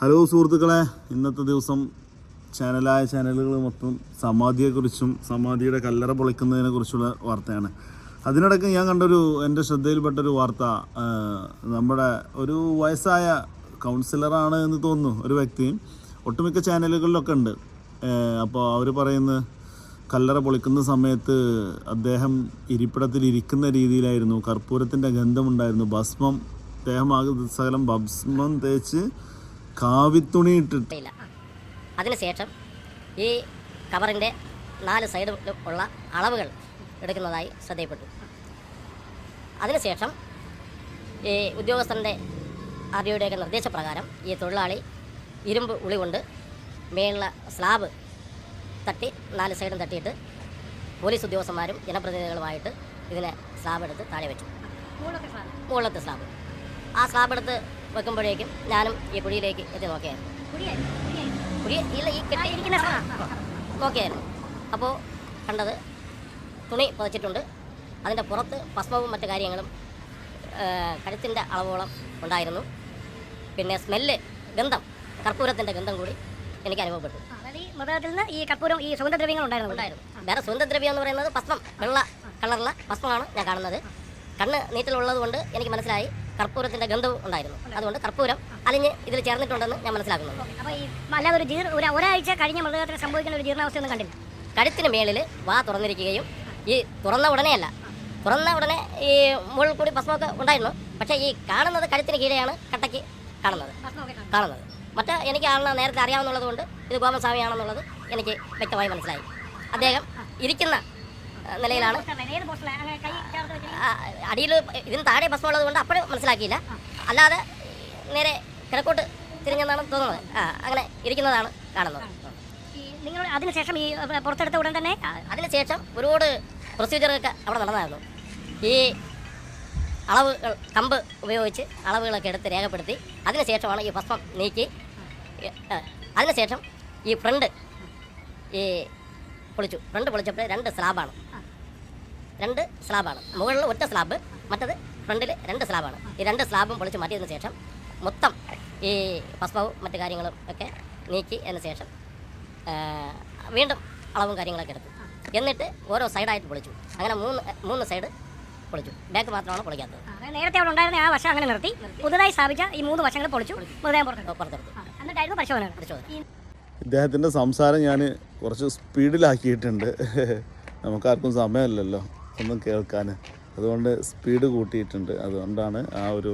Hello സുഹൃത്തുക്കളെ ഇന്നത്തെ ദിവസം ചാനലായ ചാനലുകൾ മൊത്തം സമാധിയെക്കുറിച്ചും സമാധിയുടെ കല്ലറ പൊളിക്കുന്നതിനെ കുറിച്ചുള്ള വാർത്തയാണ്. അതിനിടയ്ക്ക് ഞാൻ കണ്ടൊരു എന്റെ ശ്രദ്ധയിൽപ്പെട്ടൊരു വാർത്ത നമ്മുടെ ഒരു വയസ്സായ കൗൺസിലറാണ് എന്ന് തോന്നുന്നു ഒരു വ്യക്തി. ഒട്ടുമിക്ക ചാനലുകളിലൊക്കെ ഉണ്ട്. അപ്പോൾ അവർ പറയുന്ന കല്ലറ പൊളിക്കുന്ന സമയത്ത് അദ്ദേഹം ഇരിപ്പിടത്തിൽ ഇരിക്കുന്ന രീതിയിലായിരുന്നു. കർപ്പൂരത്തിന്റെ ഗന്ധമുണ്ടായിരുന്നു. ഭസ്മം അദ്ദേഹം ആകെ സകലം ഭസ്മം തേച്ച് കാവിത്തുണി ഇട്ടിട്ട്. ഇല്ല. അതിനുശേഷം ഈ കവറിന്റെ നാല് സൈഡിലും ഉള്ള അളവുകൾ എടുക്കുന്നതായി ശ്രദ്ധയപ്പെട്ടു അതിനുശേഷം ഈ ഉദ്യോഗസ്ഥന്റെ ആർ നിർദ്ദേശപ്രകാരം ഈ തൊഴിലാളി ഇരുമ്പ് ഉളി കൊണ്ട് മേളിലെ സ്ലാബ് തട്ടി നാല് സൈഡും തട്ടിയിട്ട് പോലീസ് ഉദ്യോഗസ്ഥന്മാരും ജനപ്രതിനിധികളുമായിട്ട് ഇതിനെ സ്ലാബ് എടുത്ത് താഴെ വെച്ചു. മുകളിലത്തെ സ്ലാബ്. ആ സ്ലാബ് എടുത്ത് വെക്കുമ്പോഴേക്കും ഞാനും ഈ കുഴിയിലേക്ക് എത്തി നോക്കിയായിരുന്നു. കുഴി ഇല്ല ഈ കെട്ടിയിരിക്കുന്ന നോക്കിയായിരുന്നു. അപ്പോൾ കണ്ടത് തുണി പുതച്ചിട്ടുണ്ട്. അതിന്റെ പുറത്ത് ഭസ്മവും മറ്റു കാര്യങ്ങളും കഴുത്തിന്റെ അളവോളം ഉണ്ടായിരുന്നു. പിന്നെ സ്മെല്ല് ഗന്ധം കർപ്പൂരത്തിന്റെ ഗന്ധം കൂടി എനിക്ക് അനുഭവപ്പെട്ടു. ഈ നിന്ന് ഈ കർപ്പൂരം ഈ സുഗന്ധദ്രവ്യങ്ങൾ ഉണ്ടായിരുന്നു. ഉണ്ടായിരുന്നു. വേറെ സുഗന്ധദ്രവ്യം എന്ന് പറയുന്നത് ഭസ്മം വെള്ള കളറുള്ള ഭസ്മമാണ് ഞാൻ കാണുന്നത്. കണ്ണ് നീറ്റിലുള്ളത് കൊണ്ട് എനിക്ക് മനസ്സിലായി. കർപ്പൂരത്തിന്റെ ഗന്ധം ഉണ്ടായിരുന്നു. അതുകൊണ്ട് കർപ്പൂരം അലിഞ്ഞ് ഇതിൽ ചേർന്നിട്ടുണ്ടെന്ന് ഞാൻ മനസ്സിലാക്കുന്നു. അപ്പോൾ ഈ അല്ലാതെ ഒരു ജീർ ഒരു ഒരാഴ്ച കഴിഞ്ഞ മൃതകത്തിൽ സംഭവിക്കുന്ന ഒരു ജീർണാവസ്ഥയൊന്നും കണ്ടില്ല? കഴുത്തിന് മേളിൽ വാ തുറന്നിരിക്കുകയും ഈ തുറന്ന ഉടനെയല്ല തുറന്ന ഉടനെ ഈ മുകളിൽ കൂടി ഭസ്മമൊക്കെ ഉണ്ടായിരുന്നു. പക്ഷേ ഈ കാണുന്നത് കഴുത്തിന് കീഴെയാണ് കട്ടയ്ക്ക് കാണുന്നത്. കാണുന്നത്. മറ്റ് എനിക്ക് ആളിനെ നേരത്തെ അറിയാവുന്നുള്ളത് കൊണ്ട് ഇത് ഗോപസ്വാമിയാണെന്നുള്ളത് എനിക്ക് വ്യക്തമായി മനസ്സിലായി. അദ്ദേഹം ഇരിക്കുന്ന നിലയിലാണ്. അടിയിൽ ഇതിന് താഴെ ഭസ്മം ഉള്ളത് കൊണ്ട് അപ്പോഴും മനസ്സിലാക്കിയില്ല. അല്ലാതെ നേരെ കിഴക്കോട്ട് തിരിഞ്ഞെന്നാണ് തോന്നുന്നത്. ആ അങ്ങനെ ഇരിക്കുന്നതാണ് കാണുന്നത്. നിങ്ങൾ അതിനുശേഷം ഈ പുറത്തെടുത്ത ഉടൻ തന്നെ? അതിനുശേഷം ഒരുപാട് പ്രൊസീജിയറൊക്കെ അവിടെ നടന്നായിരുന്നു ഈ അളവുകൾ കമ്പ് ഉപയോഗിച്ച് അളവുകളൊക്കെ എടുത്ത് രേഖപ്പെടുത്തി അതിനുശേഷമാണ് ഈ ഭസ്മം നീക്കി. അതിനുശേഷം ഈ ഫ്രണ്ട് ഈ പൊളിച്ചു. ഫ്രണ്ട് പൊളിച്ചപ്പോൾ രണ്ട് സ്ലാബാണ്. രണ്ട് സ്ലാബാണ്. മുകളിൽ ഒറ്റ സ്ലാബ് മറ്റത് ഫ്രണ്ടിൽ രണ്ട് സ്ലാബാണ്. ഈ രണ്ട് സ്ലാബും പൊളിച്ച് മാറ്റിയതിന് ശേഷം മൊത്തം ഈ ഭസ്മവും മറ്റു കാര്യങ്ങളും ഒക്കെ നീക്കി അതിന് ശേഷം വീണ്ടും അളവും കാര്യങ്ങളൊക്കെ എടുത്തു. എന്നിട്ട് ഓരോ സൈഡായിട്ട് പൊളിച്ചു. അങ്ങനെ മൂന്ന് മൂന്ന് സൈഡ് പൊളിച്ചു. ബാക്ക് മാത്രമാണ് പൊളിക്കാത്തത്. നേരത്തെ അവിടെ ഉണ്ടായിരുന്ന ആ വശം അങ്ങനെ നിർത്തി. പുതുതായി സ്ഥാപിച്ച ഈ മൂന്ന് വശങ്ങൾ പൊളിച്ചു. മൃതദേഹം പുറത്തെടുത്തു പുറത്തെടുത്തു ആ, എന്നിട്ടായിരുന്നു പരിശോധന. പരിശോധന. ഇദ്ദേഹത്തിന്റെ സംസാരം ഞാൻ കുറച്ച് സ്പീഡിലാക്കിയിട്ടുണ്ട്. നമുക്കാർക്കും സമയമില്ലല്ലോ. ഒന്നും കേൾക്കാൻ അതുകൊണ്ട് സ്പീഡ് കൂട്ടിയിട്ടുണ്ട്. അതുകൊണ്ടാണ് ആ ഒരു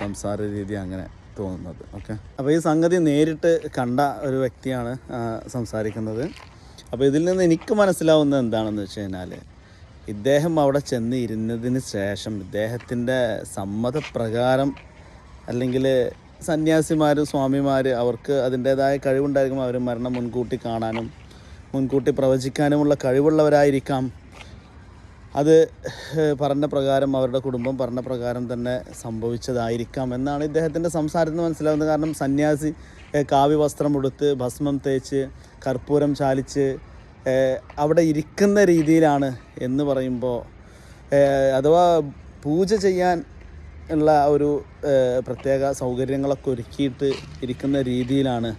സംസാര രീതി അങ്ങനെ തോന്നുന്നത്. ഓക്കെ അപ്പോൾ ഈ സംഗതി നേരിട്ട് കണ്ട ഒരു വ്യക്തിയാണ് സംസാരിക്കുന്നത്. അപ്പോൾ ഇതിൽ നിന്ന് എനിക്ക് മനസ്സിലാവുന്നത് എന്താണെന്ന് വെച്ച് കഴിഞ്ഞാൽ ഇദ്ദേഹം അവിടെ ചെന്ന് ഇരുന്നതിന് ശേഷം ഇദ്ദേഹത്തിന്റെ സമ്മതപ്രകാരം അല്ലെങ്കിൽ സന്യാസിമാർ സ്വാമിമാർ അവർക്ക് അതിന്റേതായ കഴിവുണ്ടായിരിക്കും. അവർ മരണം മുൻകൂട്ടി കാണാനും മുൻകൂട്ടി പ്രവചിക്കാനുമുള്ള കഴിവുള്ളവരായിരിക്കാം. അത് പറഞ്ഞ പ്രകാരം അവരുടെ കുടുംബം പറഞ്ഞ പ്രകാരം തന്നെ സംഭവിച്ചതായിരിക്കാം എന്നാണ് ഇദ്ദേഹത്തിന്റെ സംസാരത്തിൽ മനസ്സിലാവുന്നത്. കാരണം സന്യാസി കാവ്യ വസ്ത്രം ഉടുത്ത് ഭസ്മം തേച്ച് കർപ്പൂരം ചാലിച്ച് അവിടെ ഇരിക്കുന്ന രീതിയിലാണ് എന്ന് പറയുമ്പോൾ അഥവാ പൂജ ചെയ്യാൻ ഉള്ള ഒരു പ്രത്യേക സൗകര്യങ്ങളൊക്കെ ഒരുക്കിയിട്ട് ഇരിക്കുന്ന രീതിയിലാണ്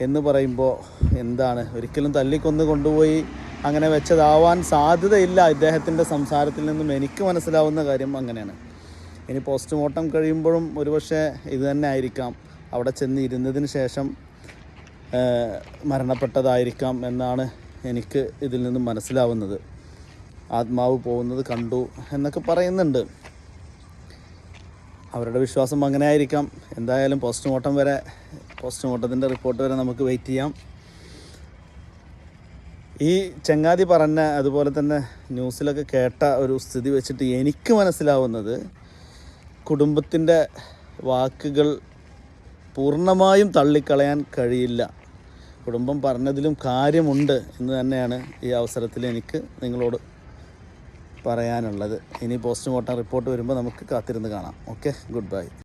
എന്ന് പറയുമ്പോൾ എന്താണ്? ഒരിക്കലും തല്ലിക്കൊന്ന് കൊണ്ടുപോയി അങ്ങനെ വെച്ചതാവാൻ സാധ്യതയില്ല ഇദ്ദേഹത്തിന്റെ സംസാരത്തിൽ നിന്നും എനിക്ക് മനസ്സിലാവുന്ന കാര്യം അങ്ങനെയാണ്. ഇനി പോസ്റ്റ്മോർട്ടം കഴിയുമ്പോഴും ഒരുപക്ഷെ ഇത് തന്നെ ആയിരിക്കാം. അവിടെ ചെന്ന് ഇരുന്നതിന് ശേഷം മരണപ്പെട്ടതായിരിക്കാം എന്നാണ് എനിക്ക് ഇതിൽ നിന്നും മനസ്സിലാവുന്നത്. ആത്മാവ് പോകുന്നത് കണ്ടു എന്നൊക്കെ പറയുന്നുണ്ട്. അവരുടെ വിശ്വാസം അങ്ങനെ ആയിരിക്കാം. എന്തായാലും പോസ്റ്റ്മോർട്ടം വരെ പോസ്റ്റ്മോർട്ടത്തിന്റെ റിപ്പോർട്ട് വരെ നമുക്ക് വെയിറ്റ് ചെയ്യാം. ഈ ചങ്ങാതി പറഞ്ഞ അതുപോലെ തന്നെ ന്യൂസിലൊക്കെ കേട്ട ഒരു സ്ഥിതി വെച്ചിട്ട് എനിക്ക് മനസ്സിലാവുന്നത് കുടുംബത്തിന്റെ വാക്കുകൾ പൂർണമായും തള്ളിക്കളയാൻ കഴിയില്ല. കുടുംബം പറഞ്ഞതിലും കാര്യമുണ്ട് എന്ന് തന്നെയാണ് ഈ അവസരത്തിൽ എനിക്ക് നിങ്ങളോട് പറയാനുള്ളത്. ഇനി പോസ്റ്റ്മോർട്ടം റിപ്പോർട്ട് വരുമ്പോൾ നമുക്ക് കാത്തിരുന്ന് കാണാം. Okay good bye.